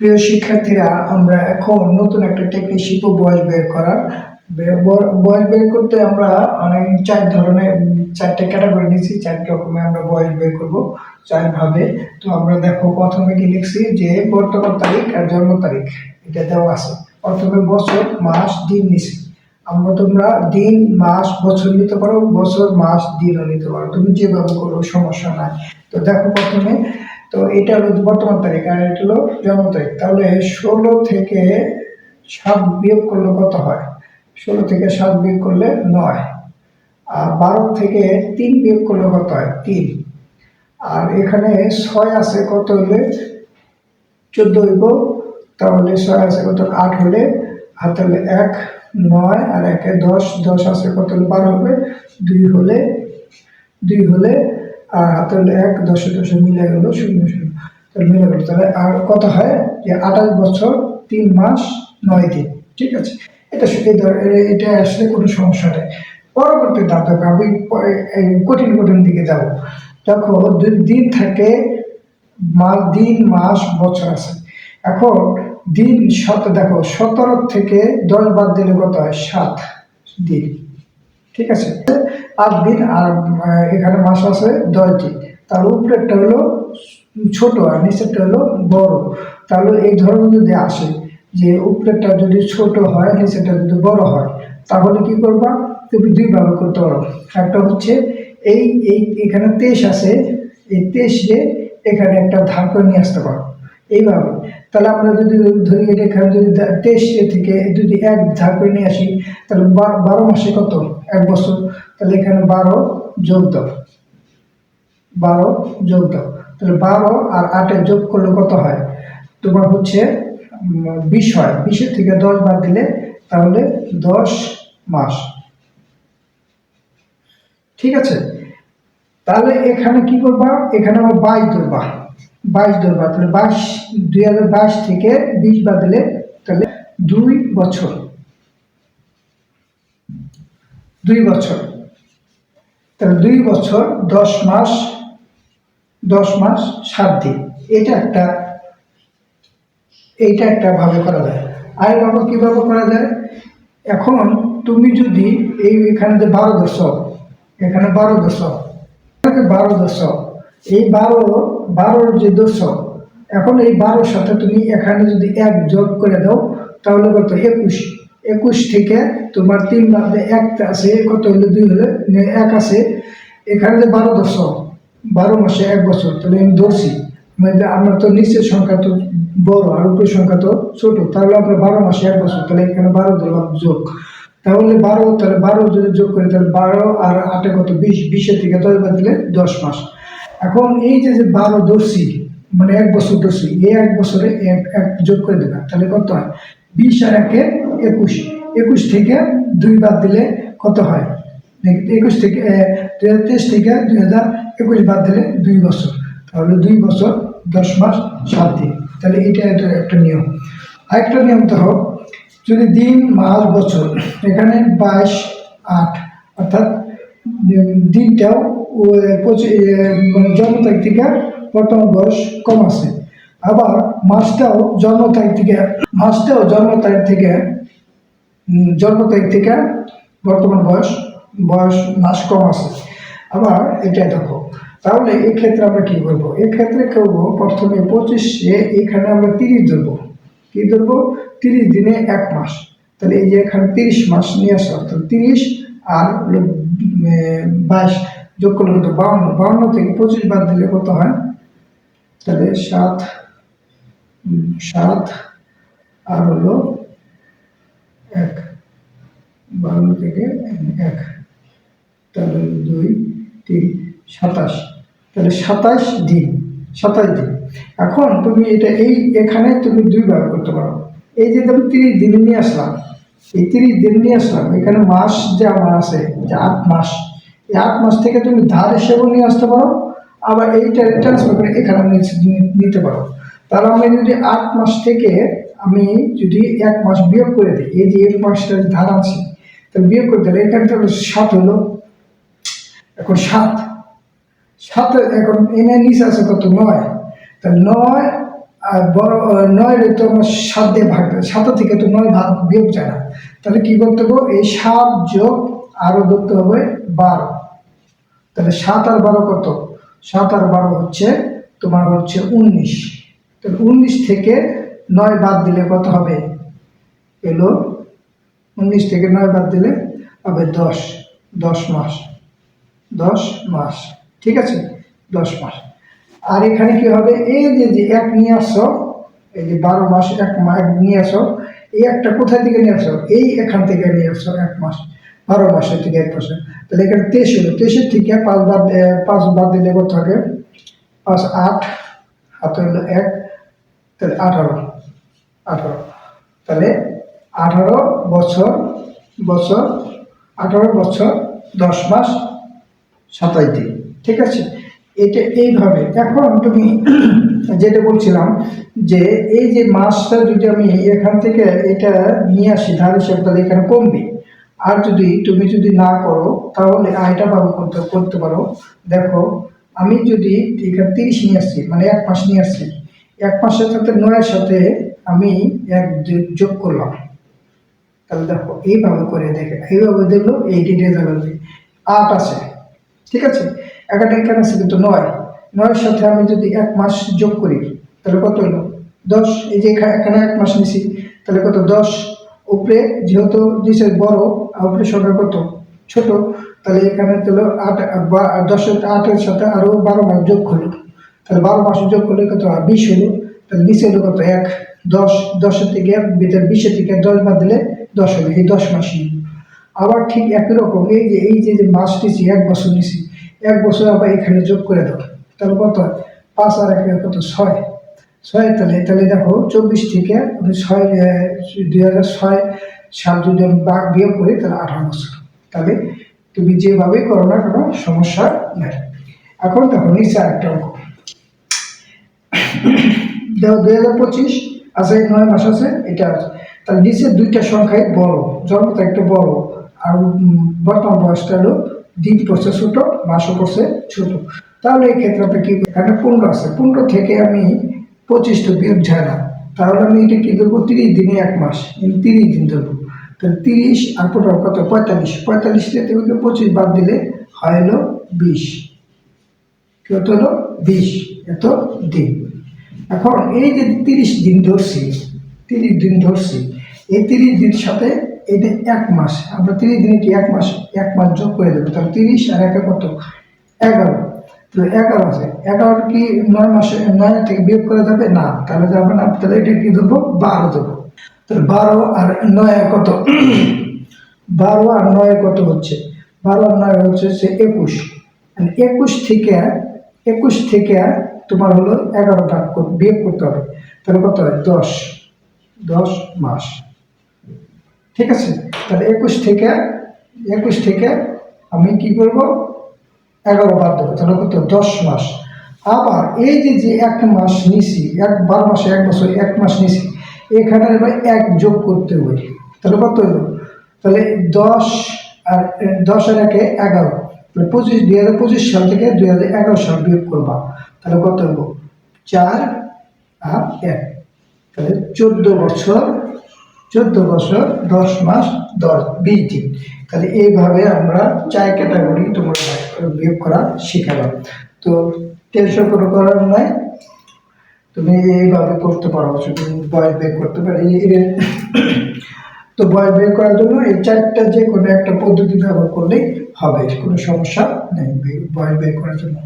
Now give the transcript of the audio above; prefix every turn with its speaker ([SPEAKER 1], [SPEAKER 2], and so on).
[SPEAKER 1] প্রিয় শিক্ষার্থীরা, আমরা এখন নতুন একটা টেকনিক শিখব বয়স বের করার। বয়স বের করতে আমরা অনেক চার ধরনের চারটে ক্যাটাগরি নিয়েছি চার রকমের আমরা বয়স বের করব চার ভাবে তো আমরা দেখো প্রথমে কি লিখছি যে বর্তমান তারিখ আর জন্ম তারিখ, এটা দেওয়া আছে। প্রথমে বছর, মাস, দিন নিছি আমরা তোমরা দিন, মাস, বছর নিতে পারো, বছর, মাস, দিনও নিতে পারো। তুমি যেভাবে করো, সমস্যা নাই। তো দেখো প্রথমে তো এটা হলো বর্তমান তারিখ আর এটা হলো জন্ম তারিখ। তাহলে ষোলো থেকে সাত বিয়োগ করলে কত হয়? ষোলো থেকে সাত বিয়োগ করলে নয়। আর বারো থেকে তিন বিয়োগ করলে কত হয়? তিন। আর এখানে ছয় আছে কত হলে? চোদ্দ হইব। তাহলে ছয় আছে কত? আট হলে? হাত হলে এক, নয় আর একে দশ। দশ আছে কত হলে? বারো হবে। দুই হলে? দুই হলে আর হাতে এক দশে দশে মিলে গেল, শূন্য শূন্য। মিলে গেল। তাহলে আর কত হয়? যে আঠাশ বছর, তিন মাস, নয় দিন। ঠিক আছে? এটা এটা আসলে কোনো সমস্যা নেই। পরবর্তী ধাপ আমি কঠিন কঠিন দিকে যাব। দেখো দুই দিন থাকে, মাস, দিন, মাস, বছর আছে। এখন দিন শত দেখো, সতেরো থেকে দশ বাদ দিলে কত হয়? সাত দিন। ঠিক আছে? আট দিন আর এখানে মাস আছে দশ দিন। তার উপরেরটা হলো ছোট আর নিচেরটা হলো বড়। তাহলে এই ধরনের যদি আসে যে উপরেরটা যদি ছোট হয়, নিচেরটা যদি বড় হয়, তাহলে কি করবা? তুমি দুইভাবে করতে পারো। একটা হচ্ছে এই এই, এখানে তেইশ আছে। এই তেইশে এখানে একটা ধার করে নিয়ে আসতে পারো। এইভাবে। তাহলে আমরা যদি ধরি এটা এখানে যদি তেইশ থেকে যদি এক করে নিয়ে আসি, তাহলে বারো মাসে কত? এক বছর। তাহলে এখানে বারো যোগ দাও। বারো যোগ দাও। তাহলে বারো আর আটে যোগ করলে কত হয়? তোমার হচ্ছে বিশ হয়। বিশের থেকে দশ বাদ দিলে তাহলে দশ মাস। ঠিক আছে? তাহলে এখানে কি করবা? এখানে আমার বাই ধরবা। বাইশ ধরবা তাহলে বাইশ, দুই হাজার বাইশ থেকে বিশ বাদলে তাহলে দুই বছর। দুই বছর। তাহলে দুই বছর, দশ মাস দশ মাস, সাত দিন। এটা একটা, এইটা একটা ভাবে করা যায়। আর ভাবে কীভাবে করা যায়? এখন তুমি যদি এই এখানে যে বারো দশক, এখানে বারো দশক বারো দশক এই বারো, বারোর যে দশক, এখন এই বারোর সাথে তুমি এখানে যদি এক যোগ করে দাও, তাহলে কত? একুশ। একুশ থেকে তোমার তিন বাদে একটা আছে, কত হলে দুই হলে? এক আছে। এখানে যে বারো দশক, বারো মাসে এক বছর, তাহলে আমি ধরছি। মানে আমরা তো নিচের সংখ্যা তো বড় আর উপরের সংখ্যা তো ছোট, তাহলে আমরা বারো মাসে এক বছর, তাহলে এখানে বারো ধরলাম যোগ। তাহলে বারো তাহলে বারো যদি যোগ করি, তাহলে বারো আর আটে কত? বিশ, বিশের থেকে দশ বাদ দিলে দশ মাস। এখন এই যে যে বারো ধরছি মানে এক বছর ধরছি এই এক বছরে এক এক যোগ করে দেবে, তাহলে কত হয়? বিশ আর একে একুশ। একুশ থেকে দুই বাদ দিলে কত হয়? একুশ থেকে দুই হাজার তেইশ থেকে দুই হাজার একুশ বাদ দিলে দুই বছর। তাহলে দুই বছর, দশ মাস, সাত দিন। তাহলে এটা একটা একটা নিয়ম। আরেকটা নিয়ম দেখো যদি দিন, মাস, বছর, এখানে বাইশ, আট, অর্থাৎ দিনটাও মানে জন্ম তারিখ থেকে বর্তমান বয়স কম আছে। আবার মাসটাও জন্ম তারিখ থেকে, মাসটাও জন্ম তারিখ থেকে জন্ম তারিখ থেকে বর্তমান বয়স বয়স মাস কম আছে। আবার এটা দেখো, তাহলে এক্ষেত্রে আমরা কি করব? এক্ষেত্রে করব? প্রথমে পঁচিশে এখানে আমরা তিরিশ ধরবো। কি ধরবো? তিরিশ দিনে এক মাস। তাহলে এই যে এখানে তিরিশ মাস নিয়ে আসা অর্থাৎ তিরিশ আর বাইশ যোগ করলে কত? বাউন্ন। বাউন্ন থেকে পঁচিশ বাদ দিলে কত হয়? তাহলে সাত সাত আর হলো এক। বাউন্ন থেকে এক। তাহলে দুই, তিন, সাতাশ। তাহলে সাতাশ দিন সাতাশ দিন এখন তুমি এটা এই, এখানে তুমি দুইবার করতে পারো। এই যে তুমি তিরিশ দিনে নিয়ে আসলাম। এই তিরিশ দিন নিয়ে আসলাম। এখানে মাস যে আমার আছে, যে আট মাস, এই আট মাস থেকে তুমি ধার হিসেবেও নিয়ে আসতে পারো, আবার এইটা ট্রান্সফার করে এখানে নিতে- পারো। তাহলে আমি যদি আট মাস থেকে আমি যদি এক মাস বিয়োগ করে দিই, এই যে এক মাসটা ধার আছে, তাহলে বিয়োগ করে দিলে তো সাত হলো। এখন সাত। সাত এখন এনে নিচে আছে কত? নয়। তা নয় নয় তো আমার সাত দিয়ে ভাগ সাত থেকে তো নয় ভাগ বিয়োগ যায় না। তাহলে কি করতে হবে? এই সাত যোগ আরও ধরতে হবে বারো। তাহলে সাত আর বারো কত? সাত আর বারো হচ্ছে তোমার হচ্ছে উনিশ। তাহলে উনিশ থেকে নয় বাদ দিলে কত হবে? এলো উনিশ থেকে নয় বাদ দিলে হবে দশ। দশ মাস। দশ মাস। ঠিক আছে? দশ মাস। আর এখানে কি হবে? এই যে যে এক নিয়ে আসো, এই যে বারো মাস এক মাস নিয়ে আসো, এই একটা কোথায় থেকে নিয়ে আসো? এই এখান থেকে নিয়ে আসো এক মাস, বারো মাসের থেকে এক মাসে। তাহলে এখানে তেইশ হলো। তেইশের থেকে পাঁচ বাদ পাঁচ বাদ দিলে কত থাকে পাঁচ আট হাতে হলো এক, তাহলে আঠারো আঠারো। তাহলে আঠারো বছর বছর, আঠারো বছর, দশ মাস সাতাশ দিন। ঠিক আছে? এটা এইভাবে। এখন তুমি যেটা বলছিলাম যে এই যে মাছটা যদি আমি এখান থেকে এটা নিয়ে আসি ধার হিসেবে, তাহলে এখানে কমবে। আর যদি তুমি যদি না করো, তাহলে আয়টা ভাবে করতে করতে পারো। দেখো, আমি যদি এখানে তিরিশ নিয়ে আসছি মানে এক মাস নিয়ে আসছি, এক মাসের সাথে নয়ের সাথে আমি এক যোগ করলাম। তাহলে দেখো, এইভাবে করে দেখে, এইভাবে দেখল এইটি রেজাল্ট আট আছে। ঠিক আছে? একাটা এখানে আছে? কিন্তু নয়। নয়ের সাথে আমি যদি এক মাস যোগ করি, তাহলে কত হলো? দশ। এই যে এখানে এক মাস নিছি, তাহলে কত? দশ। উপরে যেহেতু নিচে বড়, আর উপরে সংখ্যা কত? ছোট। তাহলে এখানে তাহলে আট, বা- দশের আটের সাথে আরও বারো মাস যোগ হলো। তাহলে বারো মাস যোগ করলে কত? বিশ হলো। তাহলে নিচে হলো কত? এক। দশ। দশের থেকে ভিতরে বিশের থেকে দশ বাদ দিলে দশ হলো। এই দশ মাসই। আবার ঠিক একই রকম, এই যে এই যে যে মাস নিছি, এক বছর নিছি এক বছর আবার এখানে যোগ করে দাও। তাহলে কত? পাঁচ আর এক কত? ছয়। ছয় তাহলে তাহলে দেখো চব্বিশ থেকে ছয় দুই হাজার ছয় সাল যদি আমি বাঘ বিয়োগ করি, তাহলে আঠারো বছর। তাহলে তুমি যেভাবে করো না কোনো, সমস্যা নেই। এখন দেখো নিচে আরেকটা অঙ্ক। দেখো দুই হাজার পঁচিশ আছে, নয় মাস আছে, এটা আছে। তাহলে নিচের দুইটা সংখ্যায় বড় জন্মটা একটা বড়, আর বর্তমান বয়সটা হলো দিন পড়ছে ছোট মাসও পড়ছে ছোট। তাহলে এই ক্ষেত্রে আমরা কি? এখানে পনেরো আছে। পনেরো থেকে আমি পঁচিশ তো বিয়োগ যায় না তাহলে আমি এটা কি ধরবো? তিরিশ দিনে এক মাস। তিরিশ দিন ধরবো। তাহলে তিরিশ আর পনেরো কত? পঁয়তাল্লিশ। পঁয়তাল্লিশ থেকে পঁচিশ বাদ দিলে হয় হলো বিশ। কত হলো? বিশ। এত দিন। এখন এই যে তিরিশ দিন ধরছি, তিরিশ দিন ধরছি, এই তিরিশ দিন সাথে এটা এক মাস। আমরা তিরিশ দিনে কি এক মাস এক মাস যোগ করে দেবো? তাহলে তিরিশ আর একে কত? এগারো। তাহলে এগারো আছে। এগারো কি নয় মাসে, নয় থেকে বিয়োগ করে যাবে? না। তাহলে যাবে না তাহলে এটা কি দেবো বারো দেবো তাহলে বারো আর নয় কত? বারো আর নয় কত হচ্ছে? বারো আর নয় হচ্ছে সে একুশ। একুশ থেকে একুশ থেকে তোমার হলো এগারো ভাগ বিয়োগ করতে হবে। তাহলে কত হয়? দশ। দশ মাস। ঠিক আছে? তাহলে একুশ থেকে একুশ থেকে আমি কি করব? এগারো বাদ দেবো, তাহলে কত? দশ মাস। আবার এই যে যে এক মাস নিছি, এক বারো মাসে এক বছর এক মাস নিছি, এখানে এবার এক যোগ করতে হবে। তাহলে কত হলো তাহলে দশ আর দশ আর একে এগারো। তাহলে পঁচিশ, দুই হাজার পঁচিশ সাল থেকে দুই হাজার এগারো সাল বিয়োগ করবা। তাহলে কত হলো চার আর এক। তাহলে চোদ্দ বছর চোদ্দ বছর, দশ মাস, দশ, বিশ দিন। তাহলে এইভাবে আমরা চার ক্যাটাগরি তোমরা বিয়োগ করা শিখালাম তো টেনশন কোনো করার নাই তুমি এইভাবে করতে পারো, শুধু বয়স বের করতে পারো। তো বয়স বের করার জন্য এই চারটা যে কোনো একটা পদ্ধতি ব্যবহার করলেই হবে, কোনো সমস্যা নেই। বয়স বের করার জন্য।